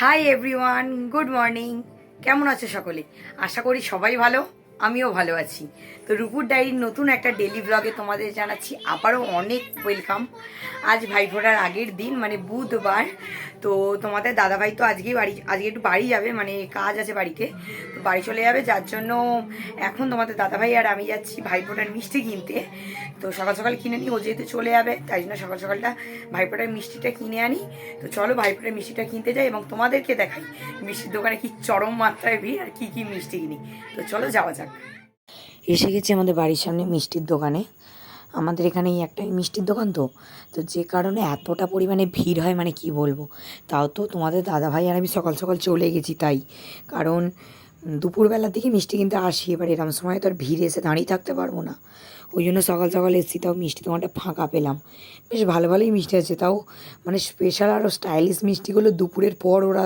Hi everyone good morning কেমন আছে সকলে? আশা করি সবাই ভালো। আমিও ভালো আছি। তো রুপুর ডায়েরির নতুন একটা ডেলি ব্লগে তোমাদের জানাচ্ছি, আবারও অনেক ওয়েলকাম আজ ভাইফোঁটার আগের দিন মানে বুধবার। তো তোমাদের দাদাভাই তো আজকেই বাড়ি, আজকে একটু বাড়ি যাবে মানে কাজ আছে বাড়িতে। তো বাড়ি চলে যাবে, যার জন্য এখন তোমাদের দাদাভাই আর আমি যাচ্ছি ভাইফোঁটার মিষ্টি কিনতে। তো সকাল সকাল কিনে নিই, ও যেহেতু চলে যাবে, তাই জন্য সকাল সকালটা ভাইফোঁটার মিষ্টিটা কিনে আনি। তো চলো ভাইফোঁটার মিষ্টিটা কিনতে যাই এবং তোমাদেরকে দেখাই মিষ্টির দোকানে কি চরম মাত্রায় ভিড় আর কী কী মিষ্টি কিনি। তো চলো যাওয়া যাক। এসে গেছি আমাদের বাড়ির সামনে মিষ্টির দোকানে। আমাদের এখানে এই একটাই মিষ্টির দোকান তো। তো যে কারণে এতটা পরিমাণে ভিড় হয় মানে কি বলব? তাও তো তোমাদের দাদা ভাই আর আমি সকাল সকাল চলে গেছি তাই। কারণ, দুপুরবেলার দিকে মিষ্টি কিন্তু আসি, এবার এরকম সময় তো আর ভিড় এসে দাঁড়িয়ে থাকতে পারব না। ওই জন্য সকাল সকাল এসেছি, তাও মিষ্টি দোকানটা ফাঁকা পেলাম। বেশ ভালো ভালোই মিষ্টি আছে, তাও মানে স্পেশাল আরও স্টাইলিশ মিষ্টিগুলো দুপুরের পর ওরা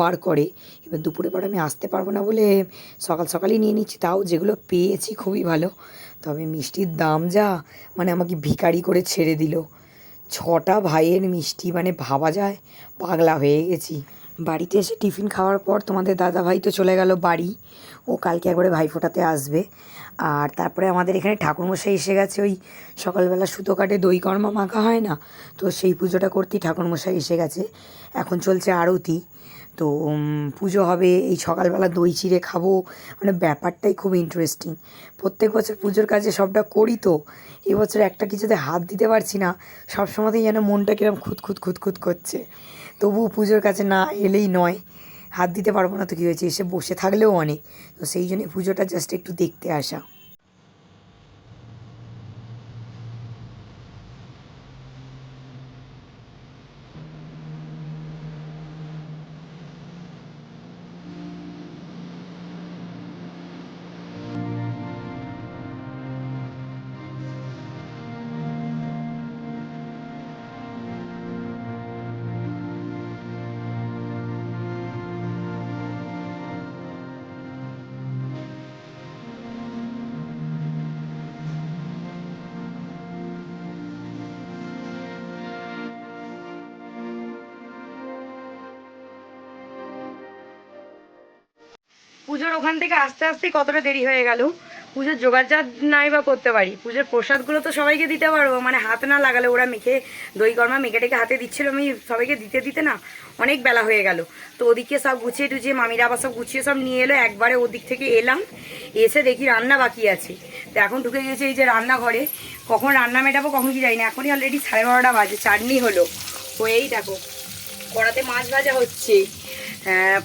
বার করে। এবার দুপুরের পর আমি আসতে পারব না বলে সকাল সকালই নিয়ে নিচ্ছি, তাও যেগুলো পেয়েছি খুবই ভালো। তবে মিষ্টির দাম যা মানে আমাকে ভিখারি করে ছেড়ে দিল। ছটা ভাইয়ের মিষ্টি মানে ভাবা যায়, পাগলা হয়ে গেছি। বাড়িতে এসে টিফিন খাওয়ার পর তোমাদের দাদা ভাই তো চলে গেল বাড়ি। ও কালকে একবারে ভাই ফোটাতে আসবে। আর তারপরে আমাদের এখানে ঠাকুরমশাই এসে গেছে ওই সকালবেলা সুতো কাটে দই কর্মা মাখা হয় না? তো সেই পুজোটা করতেই ঠাকুরমশাই এসে গেছে। এখন চলছে আরতি। তো পুজো হবে, এই সকালবেলা দই চিড়ে খাব। মানে ব্যাপারটাই খুব ইন্টারেস্টিং প্রত্যেক বছর পুজোর কাজে সবটা করি তো। এবছর একটা কিছুতে হাত দিতে পারছি না। সব সময়তেই যেন মনটা কিরম খুঁত খুঁত করছে। তবু পুজোর কাছে না এলেই নয়। হাত দিতে পারব না তো কী হয়েছে? এসে বসে থাকলেও অনেক। তো সেই জন্যে পুজোটা জাস্ট একটু দেখতে আসা। পুজোর ওখান থেকে আস্তে আস্তে কতটা দেরি হয়ে গেল। পুজোর জোগাড় নাই বা করতে পারি। পুজোর প্রসাদগুলো তো সবাইকে দিতে পারব মানে হাত না লাগালে ওরা মেখে দই কর্মা মেখে টেকে হাতে দিচ্ছিল, আমি সবাইকে দিতে দিতে না অনেক বেলা হয়ে গেল। তো ওদিকে সব গুছিয়ে টুছিয়ে মামিরা আবার সব গুছিয়ে সব নিয়ে এলো, একবারে ওদিক থেকে এলাম, এসে দেখি রান্না বাকি আছে। তো এখন ঢুকে গেছে এই যে রান্নাঘরে, কখন রান্না মেটাবো কখন কি যাই না, এখনই অলরেডি সাড়ে বারোটা বাজে, চাটনি হলো। হয়েই দেখো, কড়াতে মাছ ভাজা হচ্ছে।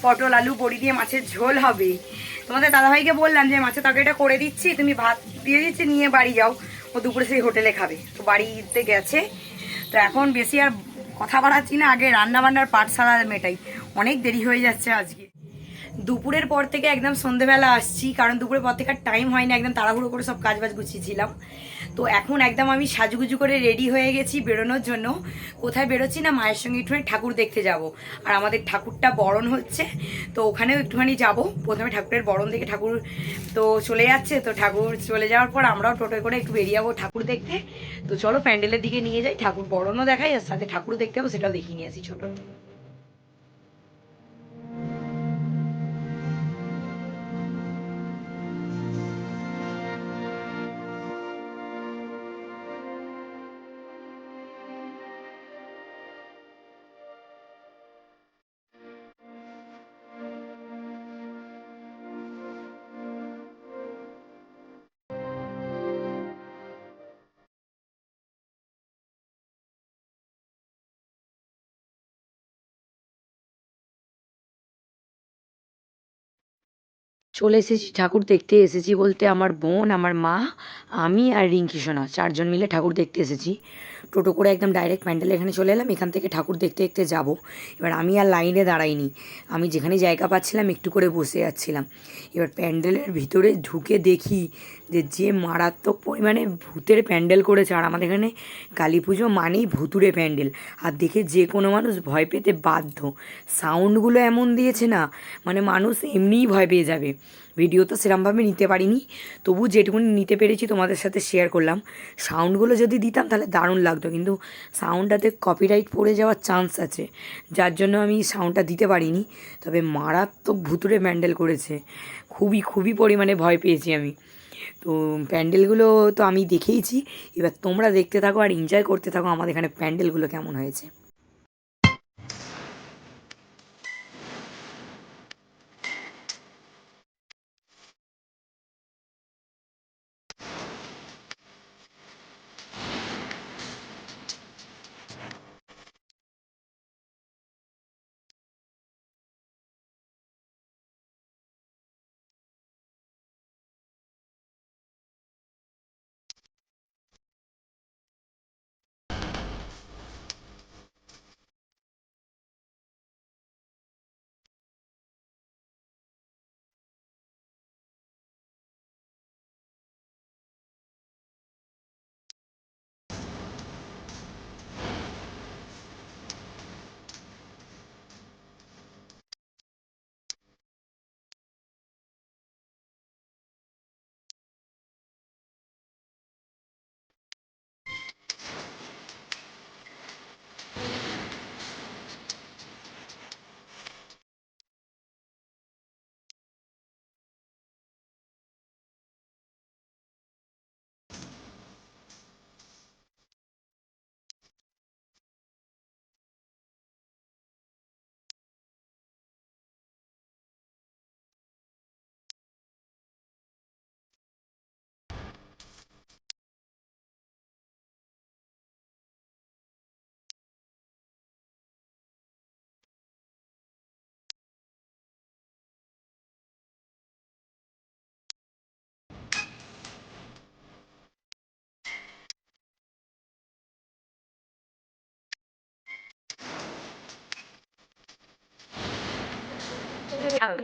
পটল, আলু, বড়ি দিয়ে মাছের ঝোল হবে। তোমাদের দাদাভাইকে বললাম যে, মাছের তরকারিটা করে দিচ্ছি, তুমি ভাত দিয়ে দিচ্ছি, নিয়ে বাড়ি যাও। ও দুপুরে সেই হোটেলে খাবে। তো বাড়িতে গেছে। তো এখন বেশি আর কথা বাড়াচ্ছি না, আগে রান্না বান্নার পাঠশালা মেটাই। অনেক দেরি হয়ে যাচ্ছে আজকে। দুপুরের পর থেকে একদম সন্ধেবেলা আসছি, কারণ দুপুরের পর থেকে আর টাইম হয়নি, একদম তাড়াহুড়ো করে সব কাজ বাজ গুছিয়েছিলাম। তো এখন একদম আমি সাজুগুজু করে রেডি হয়ে গেছি বেরোনোর জন্য। কোথায় বেরোচ্ছি না, মায়ের সঙ্গে একটুখানি ঠাকুর দেখতে যাব। আর আমাদের ঠাকুরটা বরণ হচ্ছে, তো ওখানেও একটুখানি যাব। প্রথমে ঠাকুরের বরণ দেখে ঠাকুর তো চলে যাচ্ছে, তো ঠাকুর চলে যাওয়ার পর আমরাও টোটোয় করে একটু বেরিয়ে যাব ঠাকুর দেখতে। তো চলো প্যান্ডেলের দিকে নিয়ে যাই, ঠাকুর বরণও দেখাই, আর সাথে ঠাকুর দেখতে যাব, সেটাও দেখিয়ে নিয়ে আসি ছোটো চলে এসেছি, ঠাকুর দেখতে এসেছি বলতে আমার বোন, আমার মা, আমি আর রিঙ্কি সোনা, চারজন মিলে ঠাকুর দেখতে এসেছি। টোটো করে একদম ডাইরেক্ট প্যান্ডেল এখানে চলে এলাম, এখান থেকে ঠাকুর দেখতে দেখতে যাব। এবার আমি আর লাইনে দাঁড়াইনি, আমি যেখানে জায়গা পাচ্ছিলাম একটু করে বসে যাচ্ছিলাম এবার প্যান্ডেলের ভিতরে ঢুকে দেখি যে যে মারাত্মক পরিমাণে ভূতের প্যান্ডেল করেছে। আর আমাদের এখানে কালী পুজো মানেই ভুতুরে প্যান্ডেল। আর দেখে যে কোনো মানুষ ভয় পেতে বাধ্য। সাউন্ডগুলো এমন দিয়েছে না মানে মানুষ এমনিই ভয় পেয়ে যাবে। ভিডিও তো সেরমভাবে নিতে পারিনি। তবু যেটুকুনি নিতে পেরেছি তোমাদের সাথে শেয়ার করলাম। সাউন্ডগুলো যদি দিতাম তাহলে দারুণ লাগতো। কিন্তু সাউন্ডটাতে কপিরাইট পড়ে যাওয়ার চান্স আছে। যার জন্য আমি সাউন্ডটা দিতে পারিনি। তবে মারাত্মক ভুতুরে প্যান্ডেল করেছে। খুবই খুবই পরিমাণে ভয় পেয়েছি আমি। তো প্যান্ডেলগুলো তো আমি দেখেইছি। এবার তোমরা দেখতে থাকো আর এনজয় করতে থাকো। আমাদের এখানে প্যান্ডেলগুলো কেমন হয়েছে?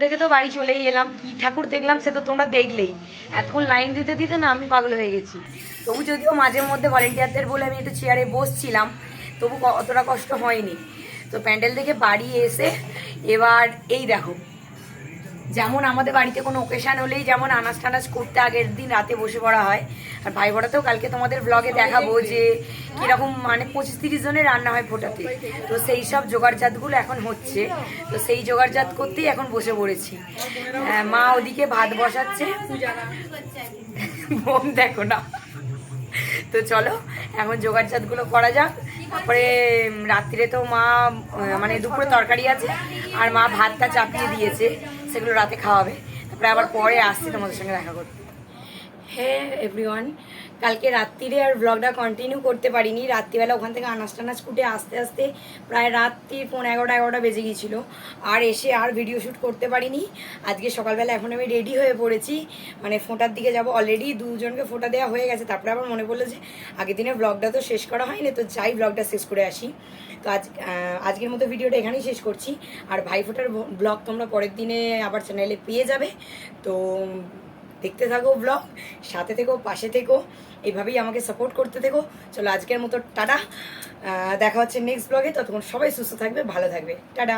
দেখে তো বাড়ি চলেই এলাম। কি ঠাকুর দেখলাম, সে তো তোমরা দেখলেই। এতক্ষণ লাইন দিতে দিতে না, আমি পাগল হয়ে গেছি। তবু যদিও মাঝে মধ্যে ভলেন্টিয়ারদের বলে আমি একটু চেয়ারে বসছিলাম, তবু অতটা কষ্ট হয়নি। তো প্যান্ডেল থেকে বাড়ি এসে এবার এই দেখো যেমন আমাদের বাড়িতে কোনো ওকেশান হলেই যেমন আনাজ টানাজ করতে আগের দিন রাতে বসে পড়া হয়। আর ভাই ফোটাতেও কালকে তোমাদের ব্লগে দেখাবো যে কীরকম মানে পঁচিশ তিরিশ জনের রান্না হয় ফোটাতে তো সেই সব জোগাড়জাতগুলো এখন হচ্ছে। তো সেই জোগাড়জাত করতেই এখন বসে পড়েছি। আহ, মা ওদিকে ভাত বসাচ্ছে। বোন দেখো না। তো চলো এখন জোগাড়জাতগুলো করা যাক। তারপরে রাত্রিরে তো মা মানে দুপুরে তরকারি আছে। আর মা ভাতটা চাপিয়ে দিয়েছে। সেগুলো রাতে খাওয়াবে। তারপরে আবার পরে আসছি তোমাদের সঙ্গে দেখা করতে। হ্যাঁ এভরিওয়ান কালকে রাত্রিরে আর ব্লগটা কন্টিনিউ করতে পারিনি। রাত্রিবেলা ওখান থেকে আনাজ টানাজ কুটে আস্তে আস্তে প্রায় রাত্রি পৌনে এগারোটা এগারোটা বেজে গিয়েছিল। আর এসে আর ভিডিও শ্যুট করতে পারিনি। আজকে সকালবেলা এখন আমি রেডি হয়ে পড়েছি। মানে ফোঁটার দিকে যাব অলরেডি দুজনকে ফোঁটা দেওয়া হয়ে গেছে। তারপরে আবার মনে পড়ল যে আগের দিনের ব্লগটা তো শেষ করা হয়নি। তো যাই ব্লগটা শেষ করে আসি। তো আজ আজকের মতো ভিডিওটা এখানেই শেষ করছি। আর ভাই ফোটার ব্লগ তোমরা পরের দিনে আবার চ্যানেলে পেয়ে যাবে। তো দেখতে থাকো ব্লগ সাথে থেকো, পাশে থেকো, এইভাবেই আমাকে সাপোর্ট করতে থেকো। চলো আজকের মতো, টাটা। দেখা হচ্ছে নেক্সট ব্লগে ততক্ষণ সবাই সুস্থ থাকবে, ভালো থাকবে। টাটা।